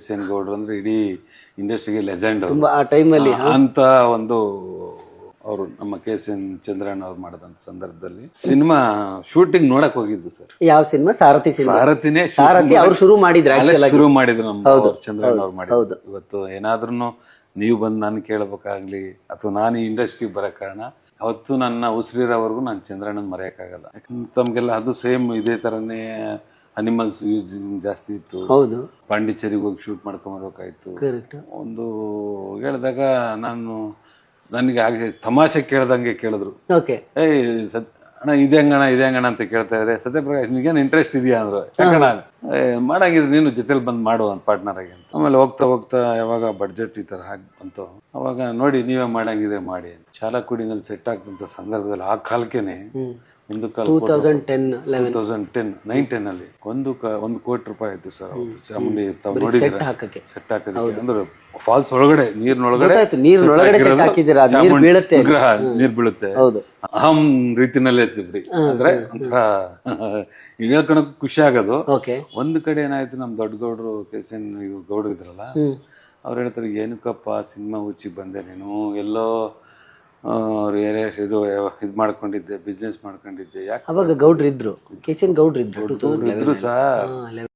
ಸೇನ್ ಗೌಡ್ರು ಅಂದ್ರೆ ಇಡೀ ಇಂಡಸ್ಟ್ರಿಗೆ ಲೆಜೆಂಡ್ ತುಂಬಾ ಆ ಟೈಮಲ್ಲಿ ಅಂತ ಒಂದು ಅವರು ನಮ್ಮ ಕೆ ಎಸ್ ಎನ್ ಚಂದ್ರಣ್ಣ ಅವ್ರು ಮಾಡಿದಂತ ಸಂದರ್ಭದಲ್ಲಿ ಸಿನಿಮಾ ಶೂಟಿಂಗ್ ನೋಡಕ್ ಹೋಗಿದ್ದು ಸರ್. ಯಾವ ಸಿನಿಮಾ? ಸಾರಥಿ ಸಾರಥಿನೇ ಸಾರಥಿ ಅವ್ರು ಶುರು ಮಾಡಿದ್ರು ಶುರು ಮಾಡಿದ್ರು ನಮ್ಮ ಚಂದ್ರಣ್ಣ ಅವ್ರು ಮಾಡಿದ್ ಮಾಡಿದ್ರು ಇವತ್ತು ಏನಾದ್ರೂ ನೀವು ಬಂದು ನಾನು ಕೇಳಬೇಕಾಗ್ಲಿ ಅಥವಾ ನಾನು ಈ ಇಂಡಸ್ಟ್ರಿಗೆ ಬರೋ ಕಾರಣ ಅವತ್ತು ನನ್ನ ಉಸಿರಿರೋವರೆಗೂ ನಾನು ಚಂದ್ರಣ್ಣನ ಮರೆಯೋಕ್ಕಾಗಲ್ಲ. ತಮಗೆಲ್ಲ ಅದು ಸೇಮ್ ಇದೇ ಥರನೇ ಅನಿಮಲ್ಸ್ ಯೂಸ್ ಜಾಸ್ತಿ ಇತ್ತು. ಹೌದು. ಪಾಂಡಿಚೇರಿಗೆ ಹೋಗಿ ಶೂಟ್ ಮಾಡ್ಕೊಂಬರ್ಬೇಕಾಯ್ತು. ಕರೆಕ್ಟ್ ಒಂದು ಹೇಳಿದಾಗ ನಾನು ನನಗೆ ಹಾಗೆ ತಮಾಷೆ ಕೇಳ್ದಂಗೆ ಕೇಳಿದ್ರು. ಓಕೆ ಏಯ್ ಸತ್ ಅಣ್ಣ ಇದೆ ಹಂಗಣ ಇದೆ ಹಂಗಣ ಅಂತ ಕೇಳ್ತಾ ಇದ್ರೆ ಸತ್ಯಪ್ರಕಾಶ್ ನಿಗೇನು ಇಂಟ್ರೆಸ್ಟ್ ಇದೆಯಾ ಅಂದ್ರು. ಯಾಕಣ್ಣ? ಏ, ಮಾಡಂಗಿದ್ರೆ ನೀನು ಜೊತೆಲಿ ಬಂದು ಮಾಡು ಅಂತ ಪಾರ್ಟ್ನರ್ ಆಗಿ ಅಂತ. ಆಮೇಲೆ ಹೋಗ್ತಾ ಹೋಗ್ತಾ ಯಾವಾಗ ಬಡ್ಜೆಟ್ ಈ ಥರ ಹಾಕಿ ಬಂತು. ಅವಾಗ ನೋಡಿ ನೀವೇ ಮಾಡಂಗಿದ್ರೆ ಮಾಡಿ ಚಾಲಕುಡಿನಲ್ಲಿ ಸೆಟ್ ಆಗ್ತಂಥ ಸಂದರ್ಭದಲ್ಲಿ ಆ ಕಾಲಕ್ಕೇನೆ ಒಂದು two thousand ten eleven thousand ten nine ten ಅಲ್ಲಿ ಒಂದು ಕ ಒಂದು ಕೋಟಿ ರೂಪಾಯಿ ಆಯ್ತು ಸರ್ ಚಾಮುಂಡಿ ತಾವು ನೋಡಿದ್ರೆ ಹಾಕಕ್ಕೆ. ಸೆಟ್ ಅಂದ್ರೆ ಫಾಲ್ಸ್ ಒಳಗಡೆ ನೀರಿನೊಳಗಡೆ set ಹಾಕಿದ್ದೀರಾ, ನೀರು ಬೀಳುತ್ತೆ ನೀರ್ ಬೀಳುತ್ತೆ. ಹೌದು. ಅಹಂ ರೀತಿನಲ್ಲೇ ಬಿಡಿ. ಅಂದ್ರೆ ಒಂಥರ ಹೇಳ್ಕೊಳಕ್ ಖುಷಿ ಆಗೋದು. ಒಂದ್ ಕಡೆ ಏನಾಯ್ತು ನಮ್ ದೊಡ್ಡ ಗೌಡ್ರು ಕೆಸನ್ ಗೌಡ್ರು ಇದ್ರಲ್ಲ ಅವ್ರ ಹೇಳ್ತಾರೆ ಏನಕ್ಕಪ್ಪ ಸಿನಿಮಾ ಹುಚ್ಚಿ ಬಂದೆ ನೀನು? ಎಲ್ಲೋ ಇದು ಇದು ಮಾಡ್ಕೊಂಡಿದ್ದೆ ಬಿಸ್ನೆಸ್ ಮಾಡ್ಕೊಂಡಿದ್ದೆ ಯಾಕೆ ಅವಾಗ ಗೌಡ್ರಿದ್ರು ಕೆ ಸಿ ಎನ್ ಗೌಡ್ರು ಇದ್ರು ಟೂ ತೌಸಂಡ್ ಇದ್ರು ಸರ್